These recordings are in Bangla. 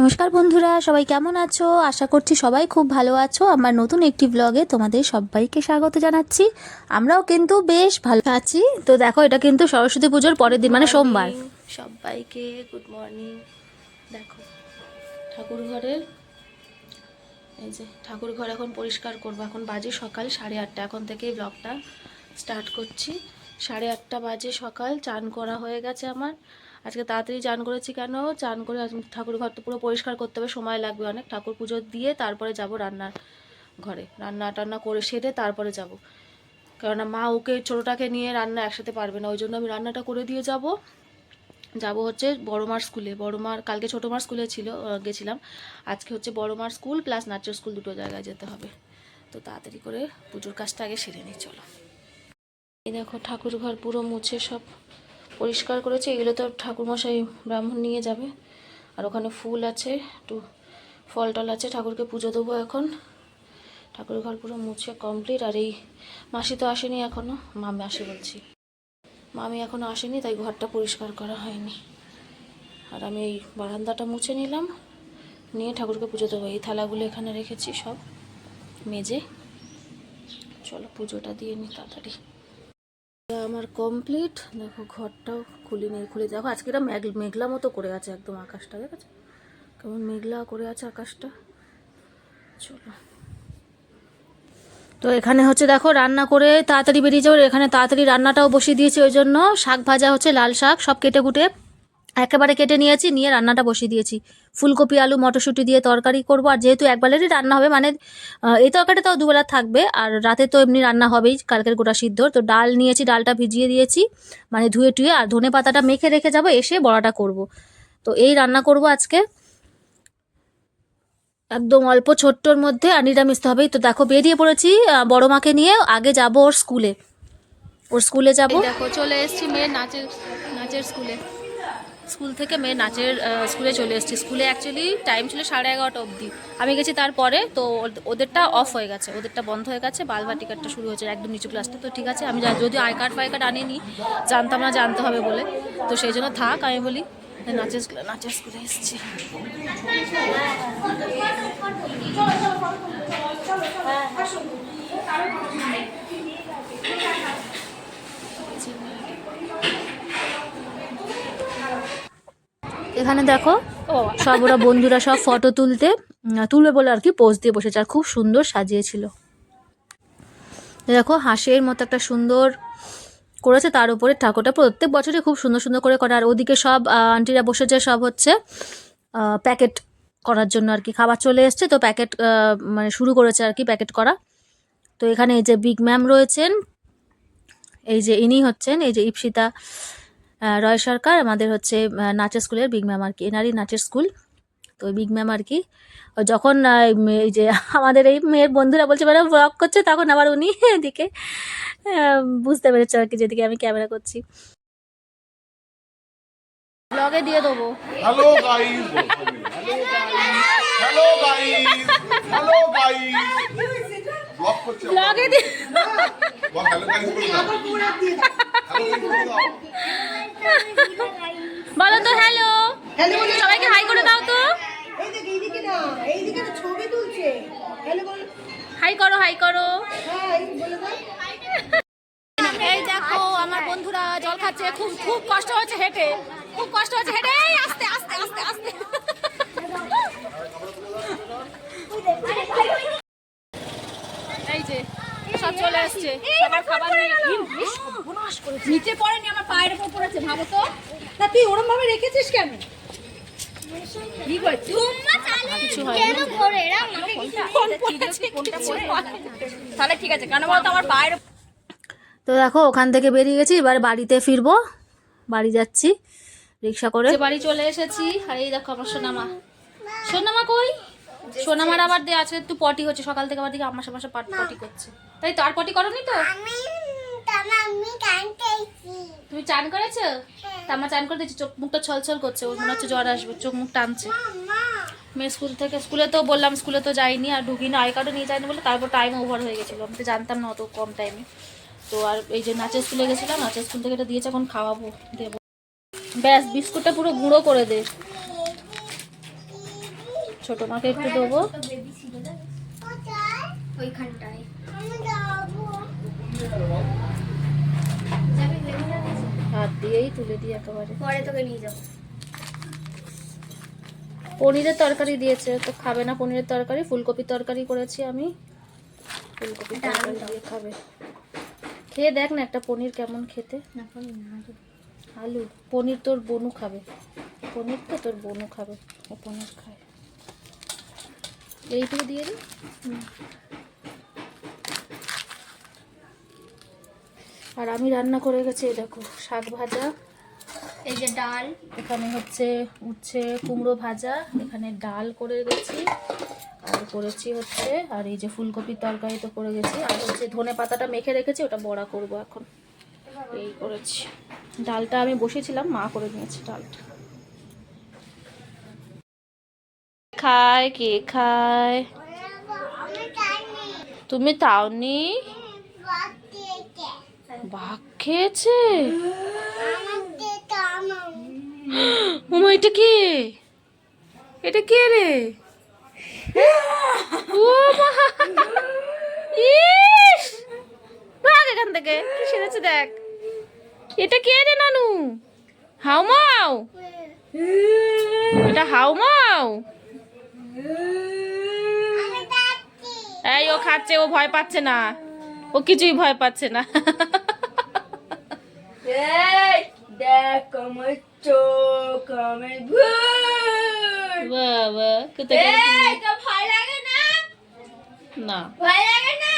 নমস্কার বন্ধুরা, সবাই কেমন আছো? আশা করছি সবাই খুব ভালো আছো। আমার নতুন একটি ব্লগে তোমাদের সবাইকে স্বাগত জানাচ্ছি। আমরাও কিন্তু বেশ ভালো আছি। তো দেখো, এটা কিন্তু সরস্বতী পুজোর পরের দিন মানে সোমবার। সবাইকে গুড মর্নিং দেখো, ঠাকুর ঘরের এই যে ঠাকুর ঘর এখন পরিষ্কার করব। এখন বাজে সকাল সাড়ে আটটা। এখন থেকেই ব্লগটা স্টার্ট করছি। সাড়ে আটটা বাজে সকাল, চান করা হয়ে গেছে আমার। আজকে তাড়াতাড়ি চান করেছি কেন? চান করে ঠাকুর ঘর তো পুরো পরিষ্কার করতে হবে, সময় লাগবে অনেক। ঠাকুর পুজো দিয়ে তারপরে যাব রান্নার ঘরে। রান্না টান্না করে সেরে তারপরে যাব। কেননা মা ওকে ছোটোটাকে নিয়ে রান্না একসাথে পারবে না, ওই জন্য আমি রান্নাটা করে দিয়ে যাব। যাব হচ্ছে বড় মার স্কুলে। বড় মার কালকে ছোটো মার স্কুলে ছিল গেছিলাম। আজকে হচ্ছে বড় মার স্কুল প্লাস নাচের স্কুল দুটো জায়গায় যেতে হবে। তো তাড়াতাড়ি করে পুজোর কাজটা আগে সেরে নিই, চলো। এই দেখো ঠাকুর ঘর পুরো মুছে সব। পরিষ্কার করেছে, এগুলো তো ঠাকুরমশাই ব্রাহ্মণ নিয়ে যাবে। আর ওখানে ফুল আছে, একটু ফল টল আছে, ঠাকুরকে পুজো দেবো এখন। ঠাকুর ঘর পুরো মুছে কমপ্লিট আর এই মাসি তো আসেনি এখনও মামি আসে বলছি। মামি এখনও আসেনি, তাই ঘরটা পরিষ্কার করা হয়নি। আর আমি এই বারান্দাটা মুছে নিলাম, নিয়ে ঠাকুরকে পুজো দেবো। এই থালাগুলো এখানে রেখেছি সব, মেজে। চলো পুজোটা দিয়ে নিই তাড়াতাড়ি। আমার কমপ্লিট দেখো, ঘরটাও খুলি নেই, খুলে দেখো। আজকে এটা মেঘ মেঘলা মতো করে আছে একদম আকাশটা, দেখেছ? কেমন মেঘলা করে আছে আকাশটা। চলো। তো এখানে হচ্ছে দেখো, রান্না করে তাড়াতাড়ি বেরিয়ে যাব। এখানে তাড়াতাড়ি রান্নাটাও বসিয়ে দিয়েছে, ওই জন্য। শাক ভাজা হচ্ছে লাল শাক, সব কেটে কুটে। একেবারে কেটে নিয়েছি, নিয়ে রান্নাটা বসিয়ে দিয়েছি। ফুলকপি, আলু, মটরশুঁটি দিয়ে তরকারি করব, আর যেহেতু একবেলারই রান্না হবে মানে এই তরকারিটা তাও দুবেলা থাকবে, আর রাতে তো এমনি রান্না হবেই, কালকের গোটা সিদ্ধ। তো ডাল নিয়েছি, ডালটা ভিজিয়ে দিয়েছি মানে ধুয়ে টুয়ে, আর ধনে পাতাটা মেখে রেখে যাব, এসে বড়াটা করব। তো এই রান্না করব আজকে। একদম অল্প ছোট্টর মধ্যে, আর নিরামিষ তো হবেই। তো দেখো, বেরিয়ে পড়েছি বড় মাকে নিয়ে, আগে যাব ওর স্কুলে। ওর স্কুলে যাব। দেখো, চলে এসেছি মেয়ের নাচের নাচের স্কুলে। স্কুল থেকে মেয়ে নাচের স্কুলে চলে এসেছি। স্কুলে অ্যাকচুয়ালি টাইম ছিল সাড়ে এগারোটা অবধি। আমি গেছি তারপরে তো ওদ- ওদেরটা অফ হয়ে গেছে। ওদেরটা বন্ধ হয়ে গেছে। বালবা টিকারটা শুরু হয়েছে একদম নিচু ক্লাসটা তো। ঠিক আছে, আমি যা- যদিও আই কার্ড ফাই কার্ড আনিনি, জানতাম না জানতে হবে বলে। তো সেই জন্য থাক, আমি বলি নাচের স্কুলে নাচের স্কুলে এসেছি। এখানে দেখো, সব ওরা বন্ধুরা সব ফটো তুলতে তুলবে বলে আর কি পোজ দিয়ে বসেছে, আর খুব সুন্দর সাজিয়েছিল। দেখো, হাঁসের মতো একটা সুন্দর করেছে, তার উপরে ঠাকুরটা প্রত্যেক বছরই খুব সুন্দর সুন্দর করে করে, আর ওদিকে সব আন্টিরা বসেছে, সব হচ্ছে প্যাকেট করার জন্য আর কি। খাবার চলে এসছে, তো প্যাকেট মানে শুরু করেছে আর কি প্যাকেট করা। তো এখানে এই যে বিগ ম্যাম রয়েছেন, এই যে ইনি হচ্ছেন, এই যে ইপসিতা রয় সরকার আমাদের হচ্ছে নাচের স্কুলের বিগ ম্যাম আর কি, এনারই নাচের স্কুল। তো বিগ ম্যাম আর কি যখন এই যে আমাদের এই মেয়ের বন্ধুরা বলছে মানে ব্লগ করছে? তখন আবার উনি এদিকে বুঝতে পেরেছে আর কি, যেদিকে আমি ক্যামেরা করছি। ব্লগে দিয়ে দেবো। Hello guys hello guys hello guys blog করছে ব্লগে দিয়ে বল হ্যালো গাইস বলে হ্যালো গাইস বলে বলো তো হ্যালো সবাইকে হাই করে দাও তো এইদিকে এইদিকে না এইদিকে তো ছবি তুলছে হ্যালো বল হাই করো হাই করো হ্যাঁ এই বলে এই দেখো আমার বন্ধুরা জল খাচ্ছে খুব খুব কষ্ট হচ্ছে হেঁটে খুব কষ্ট হচ্ছে হেঁটে এই আস্তে আস্তে আস্তে আস্তে সব চলে আসছে। সবার খাবার নিয়ে নিচে পড়েনি আমার পায়ের উপর পড়েছে ভাবো তো। তা তুই ওরম ভাবে রেখেছিস কেন? কি করছি কিছু হয়নি। কোন পড়েছে কোনটা পড়ে তাহলে ঠিক আছে কেন বলতো আমার পায়ের তো দেখো ওখান থেকে বেরিয়ে গেছি এবার বাড়িতে ফিরবো। বাড়ি যাচ্ছি রিক্সা করে। বাড়ি চলে এসেছি আর এই দেখো আমার সোনামা। সোনামা কই? সোনামার আবার দিয়ে আছে একটু পটি হচ্ছে সকাল থেকে আবার দিকে আমার সামনে পাট পটি করছে। তাই তো আর পটি করনি তো? তুমি চান করেছ? তা আমার চান করে দিচ্ছি চোখ মুখটা ছলছল করছে ওর মনে হচ্ছে জ্বর আসবে চোখ মুখ টানছে মেয়ে স্কুল থেকে স্কুলে তো বললাম স্কুলে তো যাইনি আর ঢুকিনি আই কার্ডও নিয়ে যাইনি বলে তারপর টাইম ওভার হয়ে গেছিল। আমি তো জানতাম না অত কম টাইমে তো আর এই যে নাচের স্কুলে গেছিলাম নাচের স্কুল থেকে এটা দিয়েছে এখন খাওয়াবো দেবো। ব্যাস বিস্কুটটা পুরো গুঁড়ো করে দে। ছোট মাকে একটু দেবো। ওইখানটায়। হাত দিয়েই তুলে দিই একেবারে। পরে তোকে নিয়ে যাব। পনিরের তরকারি দিয়েছে তো খাবে না পনিরের তরকারি? ফুলকপির তরকারি করেছি আমি। ফুলকপির তরকারি দিয়ে খাবে। খেয়ে দেখ না একটা পনির কেমন খেতে। আলু। পনির তোর বনু খাবে। পনির তো তোর বনু খাবে। ও পনির খায়। এইটুকু দিয়ে দিই আর আমি রান্না করে গেছি দেখো, শাক ভাজা। এই যে ডাল, এখানে হচ্ছে উচ্ছে কুমড়ো ভাজা, এখানে ডাল করে গেছি, আর করেছি হচ্ছে, আর এই যে ফুলকপির তরকারি তো করে গেছি, আর হচ্ছে ধনে পাতাটা মেখে রেখেছি, ওটা বড়া করব এখন। এই করেছি। ডালটা আমি বসেছিলাম, মা করে নিয়েছে ডালটা। খায়, কে খায়? তুমি তাওনি? বাঘ খেয়েছে? মামা এটা কে? এটা কে রে? ও মা ইস! ভাগ এখান থেকে কি সেরেছে দেখ। এটা কে রে নানু? হাউ মাও এটা হাউ মাও এই ও খাচ্ছে ও ভয় পাচ্ছে না। ও কিছুই ভয় পাচ্ছে না। দেখ আমার চোখ আমার ভুল। বাবা কোথায় গেল? তো ভয় লাগে না? না। ভয় লাগে না?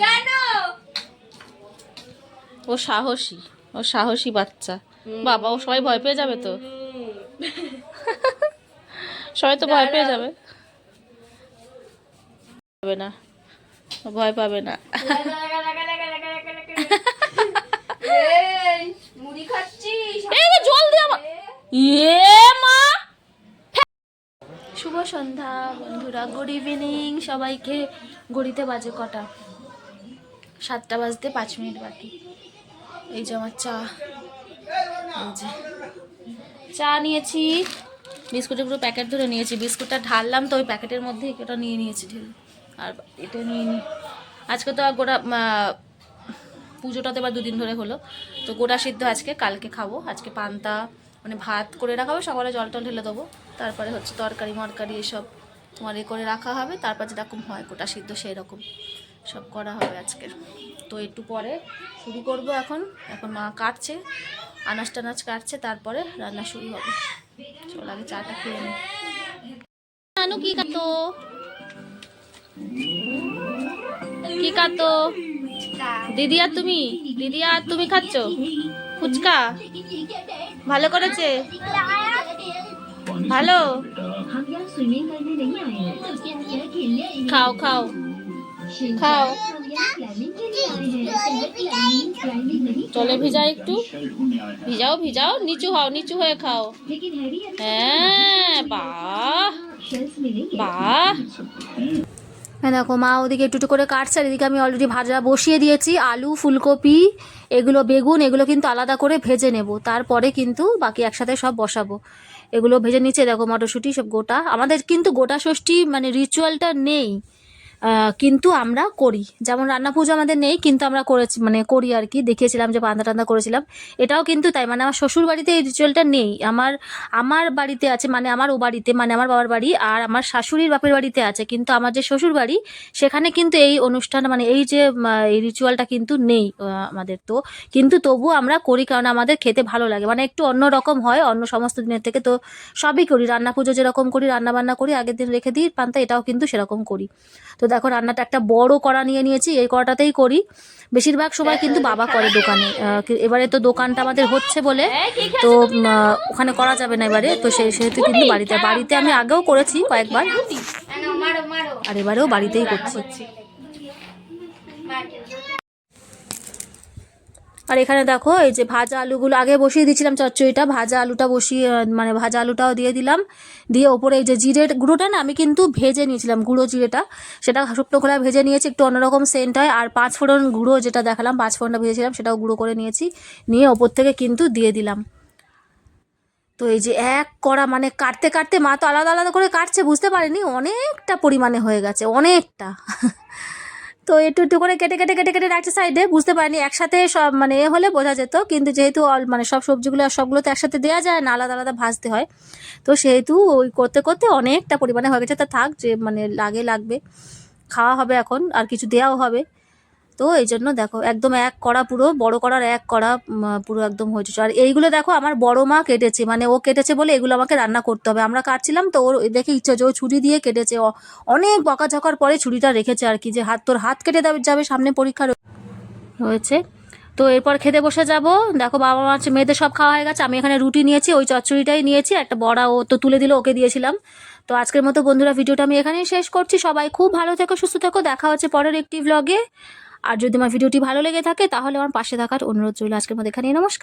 কেন? ও সাহসী ও সাহসী বাচ্চা। বাবা ও সবাই ভয় পেয়ে যাবে তো? সবাই তো ভয় পেয়ে যাবে। না। ভয় পাবে না এই, মুড়ি খাচ্ছিস এই যে জল দিয়ে ইয়ে শুভ সন্ধ্যা, বন্ধুরা। গুড ইভিনিং সবাইকে। ঘড়িতে বাজে কটা? সাতটা বাজতে পাঁচ মিনিট বাকি। এই যে আমার চা। চা নিয়েছি। বিস্কুটের পুরো প্যাকেট ধরে নিয়েছি। বিস্কুটটা ঢাললাম তো, ওই প্যাকেটের মধ্যে এটা নিয়ে নিয়েছি ঢেলে। আর এটা নিয়ে নি আজকে তো আর গোটা পুজোটাতে এবার দুদিন ধরে হলো। তো গোটা সিদ্ধ আজকে, কালকে খাব। আজকে পান্তা মানে ভাত করে রাখা হবে সকালে জল টল ঢেলে দেবো। তারপরে হচ্ছে তরকারি মরকারি এসব তোমার এ করে রাখা হবে। তারপর যেরকম হয় গোটা সিদ্ধ সেই রকম সব করা হবে আজকের। তো একটু পরে শুরু করব এখন। এখন মা কাটছে আনাজ টানাজ কাটছে তারপরে রান্না শুরু হবে। চল আগে চাটা খেয়ে নি। নানু কি কাটো? কি কাটো? দিদি আর তুমি? দিদি আর তুমি খাচ্ছ? ফুচকা? ভালো করেছে? ভালো? খাও খাও। খাও। চলে ভিজাও একটু? ভিজাও ভিজাও, নিচু হও, নিচু হয়ে খাও। হ্যাঁ বাহ। বাহ। দেখো, মা ওদিকে একটু করে কাটছে, আর এদিকে আমি অলরেডি ভাজা বসিয়ে দিয়েছি, আলু, ফুলকপি, এগুলো বেগুন, এগুলো কিন্তু আলাদা করে ভেজে নেব। তারপরে কিন্তু বাকি একসাথে সব বসাবো। এগুলো ভেজে নিচ্ছে দেখো, মটরশুঁটি সব গোটা। আমাদের কিন্তু গোটা ষষ্ঠী মানে রিচুয়ালটা নেই। কিন্তু আমরা করি। যেমন রান্না পুজো আমাদের নেই, কিন্তু আমরা করেছি মানে করি আর কি। দেখিয়েছিলাম যে পান্তা টান্দা করেছিলাম। এটাও কিন্তু তাই মানে আমার শ্বশুর বাড়িতে এই রিচুয়ালটা নেই। আমার আমার বাড়িতে আছে মানে আমার ও বাড়িতে মানে আমার বাবার বাড়ি, আর আমার শাশুড়ির বাপের বাড়িতে আছে। কিন্তু আমার যে শ্বশুর বাড়ি, সেখানে কিন্তু এই অনুষ্ঠান মানে এই যে এই রিচুয়ালটা কিন্তু নেই আমাদের। তো কিন্তু তবুও আমরা করি, কারণ আমাদের খেতে ভালো লাগে। মানে একটু অন্য রকম হয়, অন্য সমস্ত দিনের থেকে। তো সবই করি, রান্না পুজো যেরকম করি রান্না বান্না করি, আগের দিন রেখে দিই, পান্তা এটাও কিন্তু সেরকম করি। তো দেখো রান্নাটা একটা বড় কড়া নিয়ে নিয়েছি এই কড়াটাতেই করি। বেশিরভাগ সময় কিন্তু বাবা করে দোকানে। এবারে তো দোকানটা আমাদের হচ্ছে বলে তো ওখানে করা যাবে না এবারে তো সেই সেহেতু কিন্তু বাড়িতে বাড়িতে আমি আগেও করেছি কয়েকবার। আর এবারেও বাড়িতেই করছি। আর এখানে দেখো, এই যে ভাজা আলুগুলো, আগে বসিয়ে দিয়েছিলাম চচ্চড়িটা, ভাজা আলুটা বসিয়ে মানে ভাজা আলুটাও দিয়ে দিলাম। দিয়ে ওপরে এই যে জিরের গুঁড়োটা না, আমি কিন্তু ভেজে নিয়েছিলাম, গুঁড়ো জিরেটা। সেটা শুকনো খোলা ভেজে নিয়েছি, একটু অন্যরকম সেন্ট হয়। আর পাঁচ ফোড়ন গুঁড়ো যেটা দেখালাম, পাঁচ ফোড়নটা ভেজেছিলাম, সেটাও গুঁড়ো করে নিয়েছি। নিয়ে ওপর থেকে কিন্তু দিয়ে দিলাম। তো এই যে এক করা মানে কাটতে কাটতে মা তো আলাদা আলাদা করে কাটছে, বুঝতে পারিনি, অনেকটা পরিমাণে হয়ে গেছে, অনেকটা। তো একটু একটু করে কেটে কেটে কেটে কেটে একটা সাইডে বুঝতে পারিনি, একসাথে সব মানে এ হলে বোঝা যেত, কিন্তু যেহেতু মানে সব সবজিগুলো আর সবগুলো তো একসাথে দেওয়া যায় না, আলাদা আলাদা ভাজতে হয়। তো সেহেতু ওই করতে করতে অনেকটা পরিমাণে হয়ে গেছে, তা থাক, যে মানে লাগে, লাগবে, খাওয়া হবে এখন, আর কিছু দেওয়াও হবে। তো এই জন্য দেখো, একদম এক করা পুরো, বড় করার এক করা পুরো একদম হয়েছে। আর এইগুলো দেখো, আমার বড় মা কেটেছে মানে ও কেটেছে বলে এগুলো আমাকে রান্না করতে হবে। আমরা কাটছিলাম তো ওর দেখে ইচ্ছে যে ও ছুরি দিয়ে কেটেছে। অনেক বকাঝকার পরে ছুরিটা রেখেছে আর কি, যে হাত, তোর হাত কেটে যাবে, সামনে পরীক্ষা হয়েছে তো এরপর খেতে বসে যাব। দেখো, বাবা মা মেয়েদের সব খাওয়া হয়ে গেছে, আমি এখানে রুটি নিয়েছি, ওই চচ্চড়িটাই নিয়েছি, একটা বড়া ও তো তুলে দিল, ওকে দিয়েছিলাম। তো আজকের মতো বন্ধুরা, ভিডিওটা আমি এখানেই শেষ করছি। সবাই খুব ভালো থেকো, সুস্থ থেকো, দেখা হচ্ছে পরের একটি ভ্লগে আর যদি আমার ভিডিওটি ভালো লেগে থাকে, তাহলে আমার পাশে থাকার অনুরোধ রইল। আজকের মধ্যে এখানে নমস্কার।